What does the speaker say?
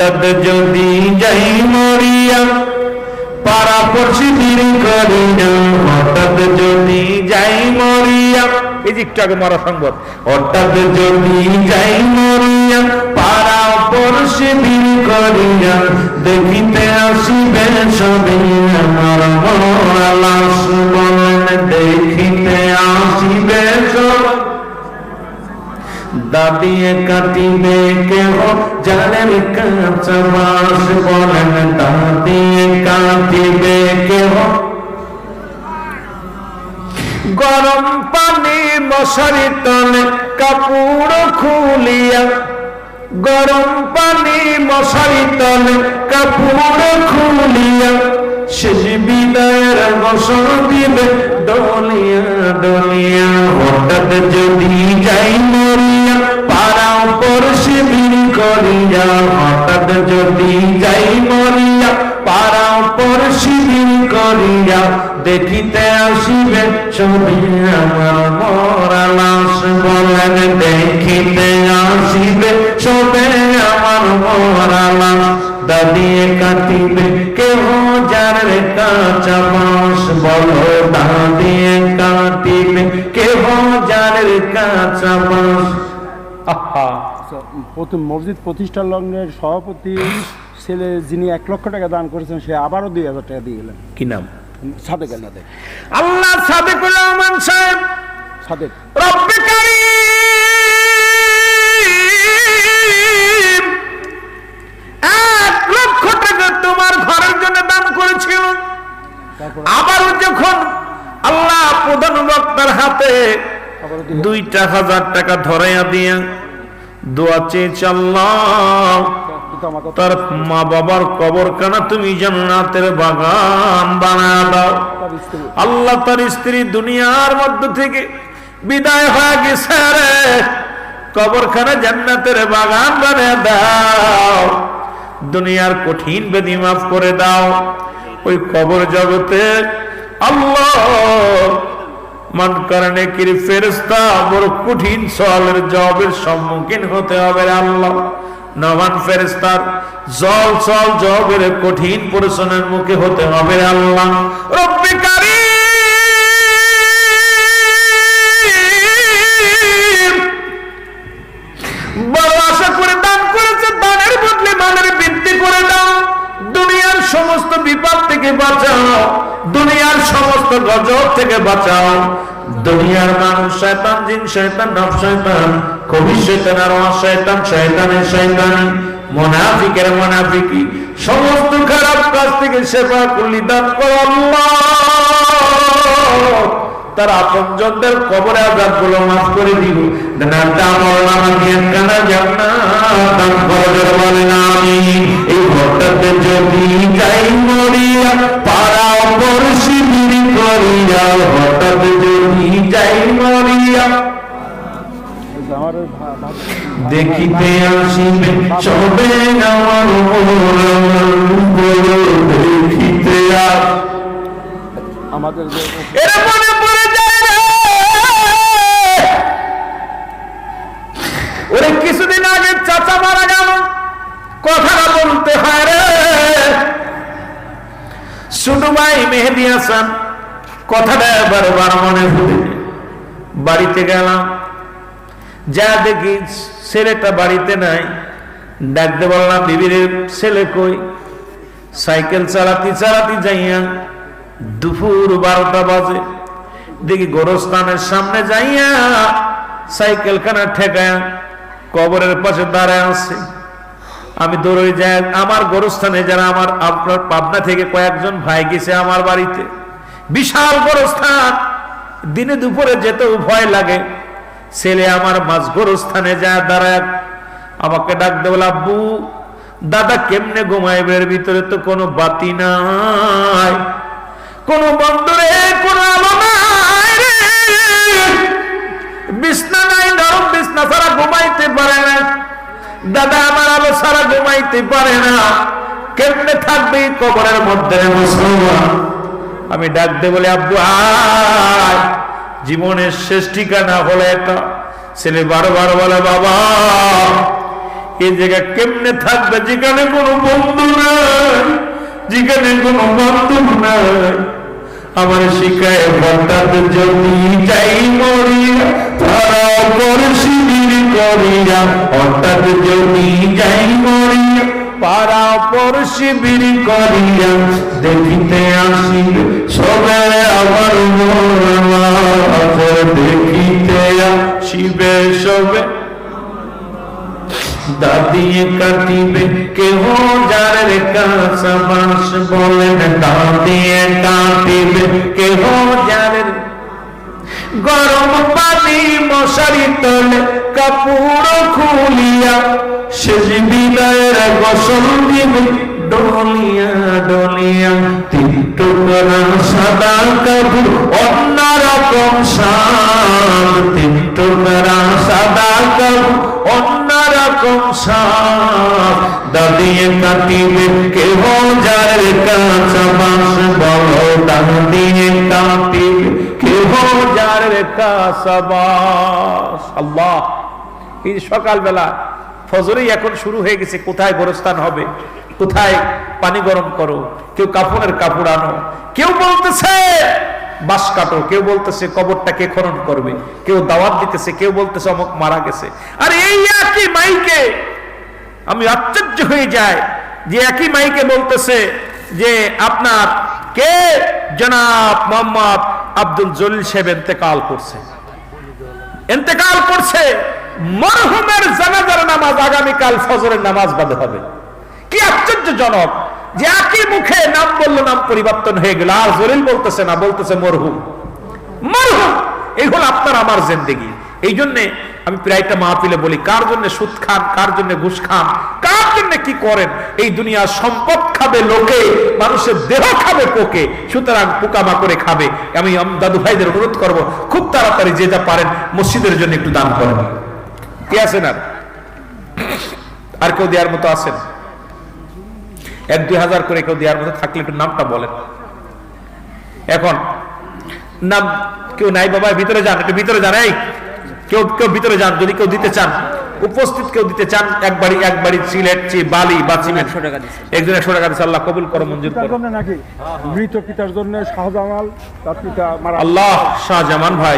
হঠাৎ যদি যাই মরিয়া, পাড়া পড়ছি দিন করিয়া হঠাৎ যদি যাই মরিয়া, এই যে একটু আগে মরা সংবাদ হঠাৎ যদি যাই মরিয়া, পাড়া পড়ছি দিন করিয়া, দেখিতে আসিবে সবে আমার মরা লাশ বলেন দেখিতে আসিবে সবে দাদিয়ে কাটিবে কেহ? জানের কাঁচা বাস বলেন দাদিয়ে কাটিবে কেহ? গরম পানি মশারি তলে কাপড় খুলিয়া, গরম পানি মশারি তলে কাপড় খুলিয়া শেষ বিদায়ের বসর দিবে ডলিয়া ডলিয়া, হঠাৎ যদি যাই মরিয়া পাড়া উপর শিবির করিয়া, হঠাৎ যদি যাই মরিয়া পাড়া উপর শিবির করিয়া, দেখিতে আসিবে ছবি আমার মরা লাশ। বলেন, দেখিতে আসিবে ছবে আমার মরা লাশ। দাদিয়ে কাটিবে কেহ যার কাঁচা বাঁশ। বলো দাদিয়ে কাটিবে কেহ যার কাঁচা বাঁশ। প্রথম মসজিদ প্রতিষ্ঠা লগ্নের সভাপতি ছেলে যিনি এক লক্ষ টাকা দান করেছেন সে আবারও দুই হাজার টাকা দিয়ে গেলেন। কি নাম? সাদেক আল্লাহ সাদেক রহমান সাহেব সাদেক। দুইটা হাজার টাকা ধরাইয়া দিয়া দোয়া চেয়েছে আল্লাহ। তার মা বাবার কবরখানা তুমি জান্নাতের বাগান বানায় দাও। আল্লাহ তার স্ত্রী দুনিয়ার মধ্য থেকে বিদায় হয়ে গেছে রে। কবরখানা জান্নাতের বাগান বানিয়ে দাও। দুনিয়ার কঠিন বেদি মাফ করে দাও। ওই কবর জগতে আল্লাহ মান কারণে কির ফেরেস্তা বড় কঠিন সওয়ালের জবাবের সম্মুখীন হতে হবে আল্লাহ। নবান ফেরেস্তার জল সল জবের কঠিন পরিশ্রমের মুখে হতে হবে আল্লাহ। রব্বে গজব থেকে বাঁচাও। দুনিয়ার মানুষ শয়তান, জিন শয়তান, নব শয়তান, কবি শয়তান আর শয়তান, শয়তানের শয়তানি, মোনাফিকের মোনাফিকি। সমস্ত খারাপ কাজ থেকে সেবা করলি, দান করো তার আপনজনদের কবরে আজাদগুলো মাফ করে দিব। নামটা আমার নামা দিয়ে কানা দান করে বলেন আমি। এই ঘরটাতে যদি যাই মরিয়া, পাড়া অপর শিবির যাই মরিয়া দেখিতে আসিবে সবে আমার দেখিতে আমাদের মনে পড়ে যায় ওরে কিছুদিন আগে চাচা মারা গেল। কথাটা বলতে হয় রে। ছোট ভাই মেহেদি হাসান কথাটা বারবার মনে পড়ে বাড়িতে গেলাম। যা দেখি ছেলেটা বাড়িতে নাই। ডাকতে বললাম, বিবির ছেলে কই? সাইকেল চালাতে চালাতে যাইয়া দুপুর বারোটা বাজে। দেখি গোরস্থানের সামনে যাইয়া সাইকেল খানা ঠেকায়া কবরের পাশে দাঁড়ায় আছে। আমি দৌড়ে যাই, আমার গোরস্থানে যারা আমার আপনার পাবনা থেকে কয়েকজন ভাই গেছে আমার বাড়িতে। বিশাল গোরস্থান! দিনে দুপুরে যেতেও ভয় লাগে। ছেলে আমার মাঝ স্থানে যায় দাঁড়ায়। আমাকে ডাক দেবল আব্বু, দাদা কেমনে ঘুমাইবে? এর ভিতরে তো কোনো বাতি নাই। কোন বন্দরে, কোন আলো নাই। বিছনা নাই, নরম বিছনা ছাড়া ঘুমাইতে পারে না। দাদা আমার আলো ছাড়া ঘুমাইতে পারে না। কেমনে থাকবে কবরের মধ্যে মুসলমান? আমি ডাক দে বলে, আব্বু আয় জীবনের শেষ ঠিকানা হলো এটা ছেলে বারো বারো বলে, বাবা এই জায়গা কেমনে থাকবে? যেখানে কোনো বন্ধু নাই, যেখানে কোনো বান্ধব নাই। আমার শিখায় হঠাৎ যদি যাই মরিয়া, তারা পর শিবির করিয়া হঠাৎ যদি যাই মরিয়া। পাড়া পর শিবির করিয়া দেখিতে আসি সবে আমার দেখিতে আসিবে সবে। দাদিয়ে কাটিবে, কেহ যার কাঁচা বাঁশ বলেন দাদিয়ে কাটিবে, কেহ যার গরম পানি মশারি তলে কাপড় খুলিয়া শেষ বিদায়ের গোসল দিবে। ডলিয়া ডলিয়া তিন টুকরা সাদা কাপড় অন্য রকম সাদ তিন টুকরা সাদা কাপড় অন্য রকম সাদ দাদিয়ে কাটিবে কেহ যার কাঁচা বাঁশ, বলো দাদিয়ে কাটিবে কেহ যার কাঁচা বাঁশ। আল্লাহ। সকালবেলা ফজরেই এখন শুরু হয়ে গেছে, কোথায় গোরস্থান হবে? কোথায় পানি গরম করো? কেউ কাপড়ের কাপড় আনো। কেউ বলতেছে বাস কাটো। কেউ বলতেছে, কবরটা কে খনন করবে? কেউ দাওয়াত দিতেছে, কেউ বলতেছে, অমুক মারা গেছে। আর এই একই মাইকে আমি আশ্চর্য হয়ে যাই যে একই মাইকে বলতেছে যে আপনার কে? জনাব মোহাম্মদ আব্দুল জলিল সাহেব এতেকাল করছে। এতেকাল করছে। মরহুমের জানাজার নামাজ আগামীকাল ফজরের নামাজ বাদে হবে। কি আশ্চর্যজনক যে একই মুখে নাম বলল, নাম পরিবর্তন হয়ে গেল। আর জলিল বলতেছে না, বলতেছে মরহুম। মরহুম, এই হলো আপনার, আমার জিন্দেগি। এই জন্যে আমি প্রায়টা মাহফিলে বলি, কার জন্য সুদ খান, কার জন্য ঘুষ খান, কার জন্য কি করেন, এই দুনিয়ার সম্পদ খাবে লোকে, মানুষের দেহ খাবে পোকে, সুতরাং পোকামা করে খাবে। আমি দাদু ভাইদের অনুরোধ করব, খুব তাড়াতাড়ি যে যা পারেন, মসজিদের জন্য একটু দান করেন। কি আছেন আর? আর কেউ দেওয়ার মতো আছেন? এক দুই হাজার করে কেউ দেওয়ার মতো থাকলে একটু নামটা বলেন। এখন নাম কেউ নাই বাবা ভিতরে যান একটু ভিতরে যান এই। কেউ কেউ ভিতরে যান যদি কেউ দিতে চান উপস্থিত কেউ দিতে চান এক বাড়ি এক বাড়ি সিলেট চি বালি বা সিমেন্ট। একজন একশো টাকা দিচ্ছে আল্লাহ কবুল করো মঞ্জুর করো। নাকি? মৃত পিতার জন্য শাহজামাল তার পিতা মারা আল্লাহ শাহজামান ভাই।